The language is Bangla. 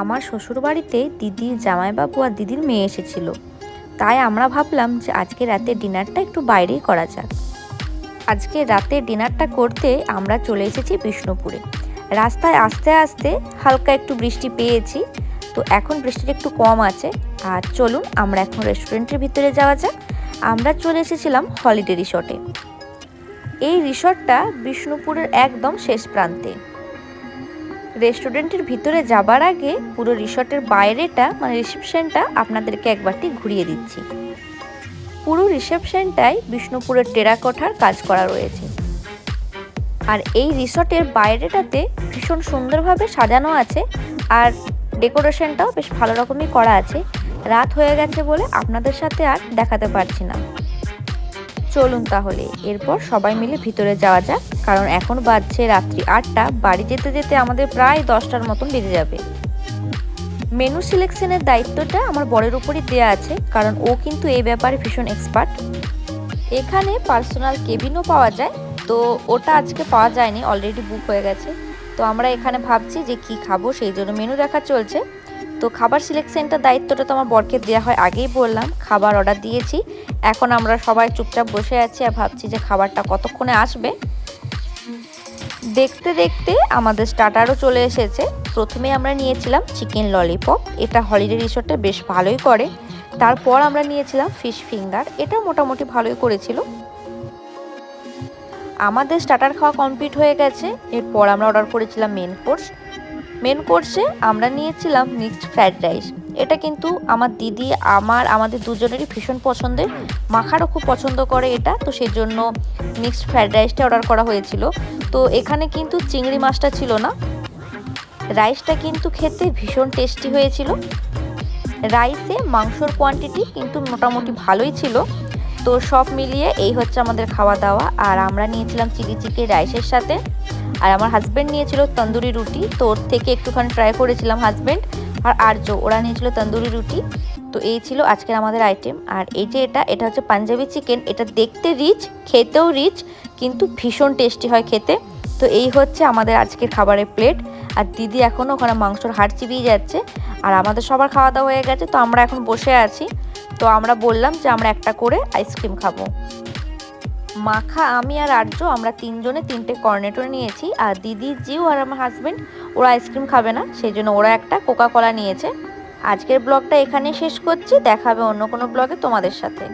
আমার শ্বশুরবাড়িতে দিদির জামাইবাবু আর দিদির মেয়ে এসেছিল। তাই আমরা ভাবলাম যে আজকে রাতে ডিনারটা একটু বাইরেই করা যাক। আজকে রাতে ডিনারটা করতে আমরা চলে এসেছি বিষ্ণুপুরে। রাস্তায় আস্তে আস্তে হালকা একটু বৃষ্টি পেয়েছি, তো এখন বৃষ্টিটা একটু কম আছে। আর চলুন, আমরা এখন রেস্টুরেন্টের ভিতরে যাওয়া যাক। আমরা চলে এসেছিলাম হলিডে রিসর্টে। এই রিসর্টটা বিষ্ণুপুরের একদম শেষ প্রান্তে। রেস্টুরেন্টের ভিতরে যাবার আগে পুরো রিসর্টের বাইরেটা মানে রিসেপশনটা আপনাদেরকে একবারটি ঘুরিয়ে দিচ্ছি। পুরো রিসেপশনটাই বিষ্ণুপুরের টেরাকোঠার কাজ করা রয়েছে। আর এই রিসর্টের বাইরেটাতে ভীষণ সুন্দরভাবে সাজানো আছে আর ডেকোরেশনটাও বেশ ভালো রকমই করা আছে। রাত হয়ে গেছে বলে আপনাদের সাথে আর দেখাতে পারছি না। চলুন তাহলে, এরপর সবাই মিলে ভিতরে যাওয়া যাক, কারণ এখন বাজছে রাত্রি আটটা, বাড়ি যেতে যেতে আমাদের প্রায় দশটার মতন বেজে যাবে। মেনু সিলেকশনের দায়িত্বটা আমার বরের উপরই দেওয়া আছে, কারণ ও কিন্তু এই ব্যাপারে ভীষণ এক্সপার্ট এখানে পার্সোনাল কেবিনও পাওয়া যায়, তো ওটা আজকে পাওয়া যায়নি অলরেডি বুক হয়ে গেছে। তো আমরা এখানে ভাবছি যে কি খাব, সেই জন্য মেনু দেখা চলছে। তো খাবার সিলেকশনটার দায়িত্বটা তো আমার বরকে দেওয়া হয়, আগেই বললাম, খাবার অর্ডার দিয়েছি। এখন আমরা সবাই চুপচাপ বসে আছি আর ভাবছি যে খাবারটা কতক্ষণে আসবে। দেখতে দেখতে আমাদের স্টার্টারও চলে এসেছে। প্রথমে আমরা নিয়েছিলাম চিকেন ললিপপ এটা হলিডে রিসোর্টে বেশ ভালোই করে। তারপর আমরা নিয়েছিলাম ফিশ ফিঙ্গার এটা মোটামুটি ভালোই করেছিল। আমাদের স্টার্টার খাওয়া কমপ্লিট হয়ে গেছে। এরপর আমরা অর্ডার করেছিলাম মেন কোর্স মেন কোর্সে আমরা নিয়েছিলাম মিক্সড ফ্রাইড রাইস এটা কিন্তু আমার দিদি, আমার, আমাদের দুজনেরই ভীষণ পছন্দের। মাখারও খুব পছন্দ করে এটা, তো সেই জন্য মিক্সড ফ্রাইড রাইসটা অর্ডার করা হয়েছিল। তো এখানে কিন্তু চিংড়ি মাছটা ছিল না। রাইসটা কিন্তু খেতে ভীষণ টেস্টি হয়েছিল। রাইসে মাংসর কোয়ান্টিটি কিন্তু মোটামুটি ভালোই ছিল। তো সব মিলিয়ে এই হচ্ছে আমাদের খাওয়া দাওয়া। আর আমরা নিয়েছিলাম চিলি চিকেন রাইসের সাথে। আর আমার হাজব্যান্ড নিয়েছিল তন্দুরি রুটি। তো ওর থেকে একটুখানি ট্রাই করেছিলাম হাজব্যান্ড আর আর্য ওরা নিয়েছিল তন্দুরি রুটি। তো এই ছিল আজকের আমাদের আইটেম আর এই যে এটা এটা হচ্ছে পাঞ্জাবি চিকেন এটা দেখতে রিচ খেতেও রিচ কিন্তু ভীষণ টেস্টি হয় খেতে। তো এই হচ্ছে আমাদের আজকের খাবারের প্লেট আর দিদি এখন ওখানে মাংসর হাড় চিবিয়ে যাচ্ছে। আর আমাদের সবার খাওয়া দাওয়া হয়ে গেছে, তো আমরা এখন বসে আছি। তো আমরা বললাম যে আমরা একটা করে আইসক্রিম খাব। মাখা, আমি আর আর্য, আমরা তিনজনে তিনটে কর্নেটো নিয়েছি। আর দিদি জিও আর আমার হাজব্যান্ড ওরা আইসক্রিম খাবে না সেই জন্য ওরা একটা কোকা কলা নিয়েছে। আজকের ব্লগটা এখানে শেষ করছি, দেখাবে অন্য কোনো ব্লগে তোমাদের সাথে।